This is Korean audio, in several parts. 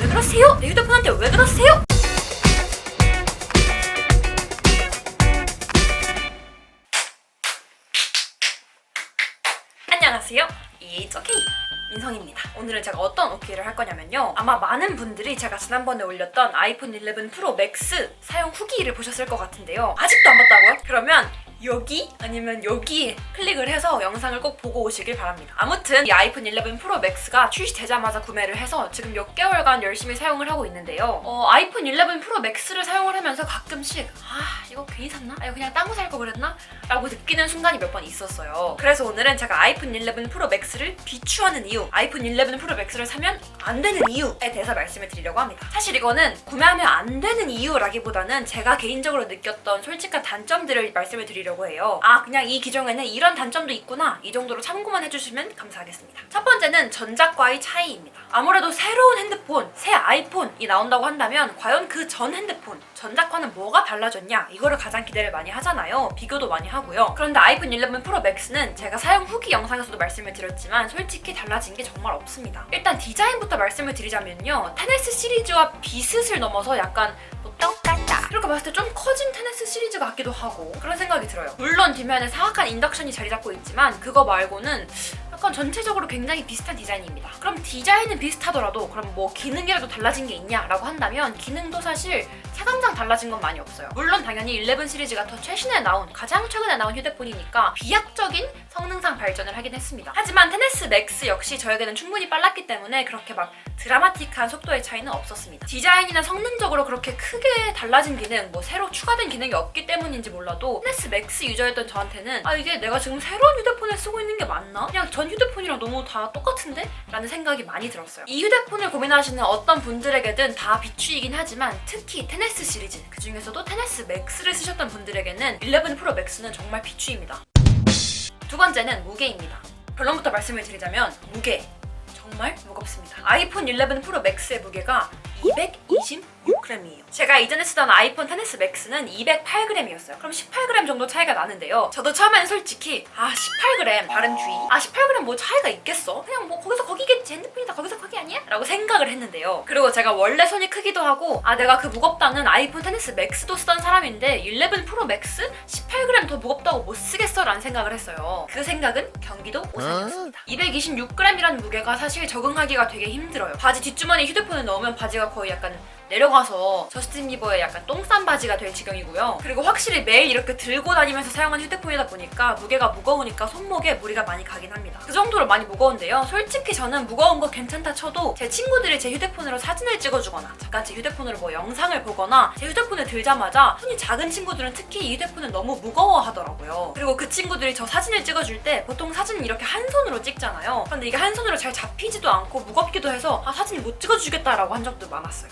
왜 그러세요? 내 휴대폰한테 왜 그러세요? 안녕하세요. It's okay. 민성입니다. 오늘은 제가 어떤 오케이를 할 거냐면요. 아마 많은 분들이 제가 지난번에 올렸던 아이폰 11 프로 맥스 사용 후기를 보셨을 것 같은데요. 아직도 안 봤다고요? 그러면 여기 아니면 여기에 클릭을 해서 영상을 꼭 보고 오시길 바랍니다. 아무튼 이 아이폰 11 프로 맥스가 출시되자마자 구매를 해서 지금 몇 개월간 열심히 사용을 하고 있는데요. 어, 아이폰 11 프로 맥스를 사용을 하면서 가끔씩 아 이거 괜히 샀나? 아 이거 그냥 딴 거 살 거 그랬나? 라고 느끼는 순간이 몇 번 있었어요. 그래서 오늘은 제가 아이폰 11 프로 맥스를 비추하는 이유, 아이폰 11 프로 맥스를 사면 안 되는 이유에 대해서 말씀을 드리려고 합니다. 사실 이거는 구매하면 안 되는 이유라기보다는 제가 개인적으로 느꼈던 솔직한 단점들을 말씀을 드리려고 해요. 아, 그냥 이 기종에는 이런 단점도 있구나. 이 정도로 참고만 해주시면 감사하겠습니다. 첫 번째는 전작과의 차이입니다. 아무래도 새로운 핸드폰, 새 아이폰이 나온다고 한다면 과연 그 전 핸드폰, 전작과는 뭐가 달라졌냐? 이거를 가장 기대를 많이 하잖아요. 비교도 많이 하고요. 그런데 아이폰 11 프로 맥스는 제가 사용 후기 영상에서도 말씀을 드렸지만 솔직히 달라진 게 정말 없습니다. 일단 디자인부터 말씀을 드리자면요. 테네스 시리즈와 비슷을 넘어서 약간 뭐 똑같다. 이렇게 봤을 때 좀 커진 테네스 시리즈 같기도 하고 그런 생각이 들어요. 물론 뒷면에 사악한 인덕션이 자리 잡고 있지만 그거 말고는 약간 전체적으로 굉장히 비슷한 디자인입니다. 그럼 디자인은 비슷하더라도 그럼 뭐 기능이라도 달라진 게 있냐라고 한다면 기능도 사실 체감상 달라진 건 많이 없어요. 물론 당연히 11 시리즈가 더 최신에 나온 가장 최근에 나온 휴대폰이니까 비약적인 성능상 발전을 하긴 했습니다. 하지만 테네스 맥스 역시 저에게는 충분히 빨랐기 때문에 그렇게 막 드라마틱한 속도의 차이는 없었습니다. 디자인이나 성능적으로 그렇게 크게 달라진 기능, 뭐 새로 추가된 기능이 없기 때문인지 몰라도 테네스 맥스 유저였던 저한테는 아 이게 내가 지금 새로운 휴대폰을 쓰고 있는 게 맞나? 그냥 전 휴대폰이랑 너무 다 똑같은데? 라는 생각이 많이 들었어요. 이 휴대폰을 고민하시는 어떤 분들에게든 다 비추이긴 하지만 특히 테네스 시리즈 그 중에서도 테네스 맥스를 쓰셨던 분들에게는 11 프로 맥스는 정말 비추입니다. 두 번째는 무게입니다. 결론부터 말씀을 드리자면 무게 정말 무겁습니다. 아이폰 11 프로 맥스의 무게가 226g이에요. 제가 이전에 쓰던 아이폰 10s 맥스는 208g이었어요. 그럼 18g 정도 차이가 나는데요. 저도 처음에는 솔직히 아 18g 발음 주의. 아 18g 뭐 차이가 있겠어? 그냥 뭐 거기서 거기겠지 핸드폰이다 거기서 거기 아니야? 라고 생각을 했는데요. 그리고 제가 원래 손이 크기도 하고 아 내가 그 무겁다는 아이폰 10s 맥스도 쓰던 사람인데 11 프로 맥스 18g 더 무겁다고 못 쓰겠어 라는 생각을 했어요. 그 생각은 경기도 오산이었습니다. 226g이라는 무게가 사실 적응하기가 되게 힘들어요. 바지 뒷주머니에 휴대폰을 넣으면 바지가 거의 약간 내려가서 저스틴 비버의 약간 똥싼 바지가 될 지경이고요. 그리고 확실히 매일 이렇게 들고 다니면서 사용하는 휴대폰이다 보니까 무게가 무거우니까 손목에 무리가 많이 가긴 합니다. 그 정도로 많이 무거운데요. 솔직히 저는 무거운 거 괜찮다 쳐도 제 친구들이 제 휴대폰으로 사진을 찍어주거나 잠깐 제 휴대폰으로 뭐 영상을 보거나 제 휴대폰을 들자마자 손이 작은 친구들은 특히 이 휴대폰을 너무 무거워하더라고요. 그리고 그 친구들이 저 사진을 찍어줄 때 보통 사진은 이렇게 한 손으로 찍잖아요. 근데 이게 한 손으로 잘 잡히지도 않고 무겁기도 해서 아 사진 못 찍어주겠다라고 한 적도 많았어요.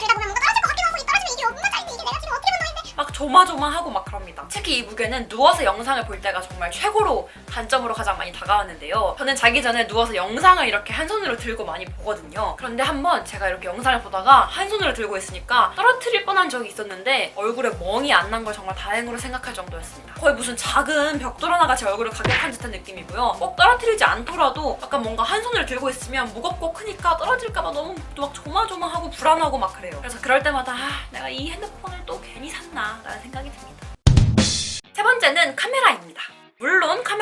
들다 보면 뭔가 떨어질 것 같기도 하고 이 떨어지면 이게 얼마 짜린데 이게 내가 지금 어떻게 본 막 조마조마하고 막 그럽니다. 특히 이 무게는 누워서 영상을 볼 때가 정말 최고로 단점으로 가장 많이 다가왔는데요. 저는 자기 전에 누워서 영상을 이렇게 한 손으로 들고 많이 보거든요. 그런데 한번 제가 이렇게 영상을 보다가 한 손으로 들고 있으니까 떨어뜨릴 뻔한 적이 있었는데 얼굴에 멍이 안 난 걸 정말 다행으로 생각할 정도였습니다. 거의 무슨 작은 벽돌 하나가 제 얼굴을 가격한 듯한 느낌이고요. 꼭 떨어뜨리지 않더라도 약간 뭔가 한 손으로 들고 있으면 무겁고 크니까 떨어질까봐 너무 막 조마조마하고 불안하고 막 그래요. 그래서 그럴 때마다 아, 내가 이 핸드폰을 또 괜히 샀나 라는 생각이 듭니다.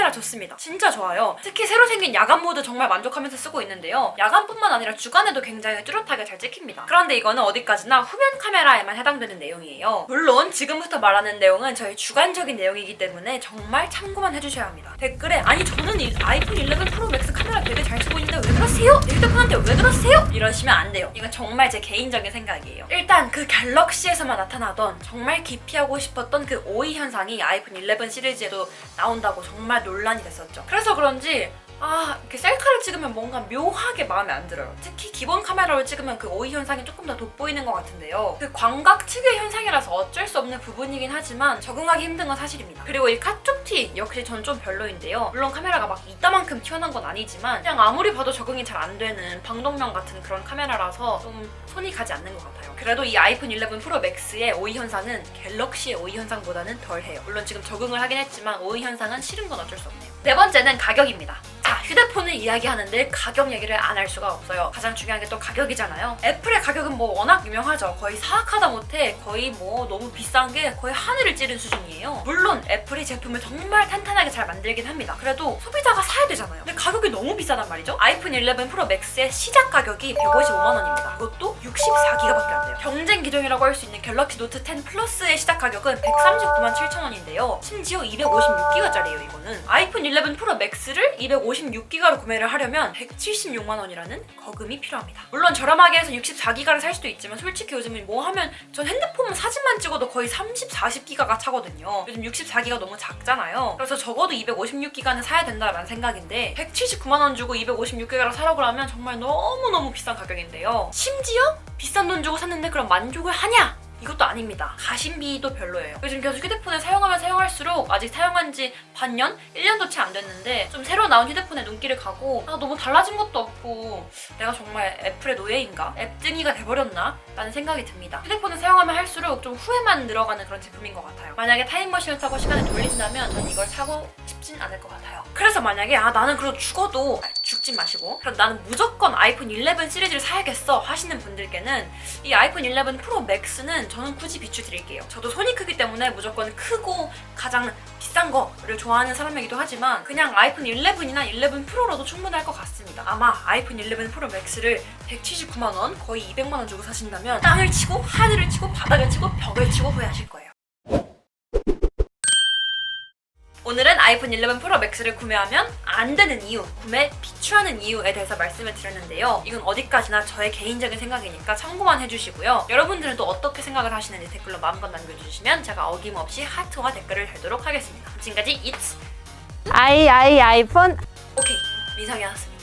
카메라 좋습니다. 진짜 좋아요. 특히 새로 생긴 야간 모드 정말 만족하면서 쓰고 있는데요. 야간뿐만 아니라 주간에도 굉장히 뚜렷하게 잘 찍힙니다. 그런데 이거는 어디까지나 후면 카메라에만 해당되는 내용이에요. 물론 지금부터 말하는 내용은 저희 주관적인 내용이기 때문에 정말 참고만 해주셔야 합니다. 댓글에 아니 저는 이 아이폰 11 프로 맥스 카메라 되게 잘 쓰고 있는데 왜 그러세요? 내 휴대폰한테 왜 그러세요? 이러시면 안 돼요. 이건 정말 제 개인적인 생각이에요. 일단 그 갤럭시에서만 나타나던 정말 기피하고 싶었던 그 오이 현상이 아이폰 11 시리즈에도 나온다고 정말 논란이 됐었죠. 그래서 그런지 아 이렇게 셀카를 찍으면 뭔가 묘하게 마음에 안 들어요. 특히 기본 카메라로 찍으면 그 오이 현상이 조금 더 돋보이는 것 같은데요. 그 광각 특유의 현상이라서 어쩔 수 없는 부분이긴 하지만 적응하기 힘든 건 사실입니다. 그리고 이 카툭티 역시 전 좀 별로인데요. 물론 카메라가 막 이따만큼 튀어나온 건 아니지만 그냥 아무리 봐도 적응이 잘 안 되는 방독면 같은 그런 카메라라서 좀 손이 가지 않는 것 같아요. 그래도 이 아이폰 11 프로 맥스의 오이 현상은 갤럭시의 오이 현상보다는 덜해요. 물론 지금 적응을 하긴 했지만 오이 현상은 싫은 건 어쩔 수 없네요. 네 번째는 가격입니다. 자, 휴대폰을 이야기하는 데 가격 얘기를 안 할 수가 없어요. 가장 중요한 게 또 가격이잖아요. 애플의 가격은 뭐 워낙 유명하죠. 거의 사악하다 못해 거의 뭐 너무 비싼 게 거의 하늘을 찌른 수준이에요. 물론 애플이 제품을 정말 탄탄하게 잘 만들긴 합니다. 그래도 소비자가 사야 되잖아요. 근데 가격이 너무 비싸단 말이죠. 아이폰 11 프로 맥스의 시작 가격이 155만 원입니다. 이것도 64기가밖에 안 돼요. 경쟁 기종이라고 할 수 있는 갤럭시 노트 10 플러스의 시작 가격은 139만 7천 원인데요. 심지어 256기가짜리예요, 이거는. 아이폰 11 프로 맥스를 256기가로 구매를 하려면 176만 원이라는 거금이 필요합니다. 물론 저렴하게 해서 64기가를 살 수도 있지만 솔직히 요즘은 뭐 하면 전 핸드폰만 사진만 찍어도 거의 30, 40기가가 차거든요. 요즘 64기가 너무 작잖아요. 그래서 적어도 256기가는 사야 된다라는 생각인데 179만 원 주고 256기가를 사려고 하면 정말 너무너무 비싼 가격인데요. 심지어 비싼 돈 주고 샀는데 그럼 만족을 하냐? 이것도 아닙니다. 가심비도 별로예요. 요즘 계속 휴대폰을 사용하면 사용할수록 아직 사용한 지 반년? 1년도 채 안 됐는데 좀 새로 나온 휴대폰에 눈길을 가고 아 너무 달라진 것도 없고 내가 정말 애플의 노예인가? 앱등이가 돼버렸나? 라는 생각이 듭니다. 휴대폰을 사용하면 할수록 좀 후회만 늘어가는 그런 제품인 것 같아요. 만약에 타임머신을 타고 시간을 돌린다면 전 이걸 사고 싶진 않을 것 같아요. 그래서 만약에 아 나는 그래도 죽어도 아, 죽진 마시고 그럼 나는 무조건 아이폰 11 시리즈를 사야겠어 하시는 분들께는 이 아이폰 11 프로 맥스는 저는 굳이 비추드릴게요. 저도 손이 크기 때문에 무조건 크고 가장 비싼 거를 좋아하는 사람이기도 하지만 그냥 아이폰 11이나 11 프로로도 충분할 것 같습니다. 아마 아이폰 11 프로 맥스를 179만 원, 거의 200만 원 주고 사신다면 땅을 치고 하늘을 치고 바닥을 치고 벽을 치고 후회하실 거예요. 오늘은 아이폰 11 프로 맥스를 구매하면 안 되는 이유, 구매 비추하는 이유에 대해서 말씀을 드렸는데요. 이건 어디까지나 저의 개인적인 생각이니까 참고만 해주시고요. 여러분들은 또 어떻게 생각을 하시는지 댓글로 마음껏 남겨주시면 제가 어김없이 하트와 댓글을 달도록 하겠습니다. 지금까지 It's 아이 아이 아이폰 오케이 민성이었습니다.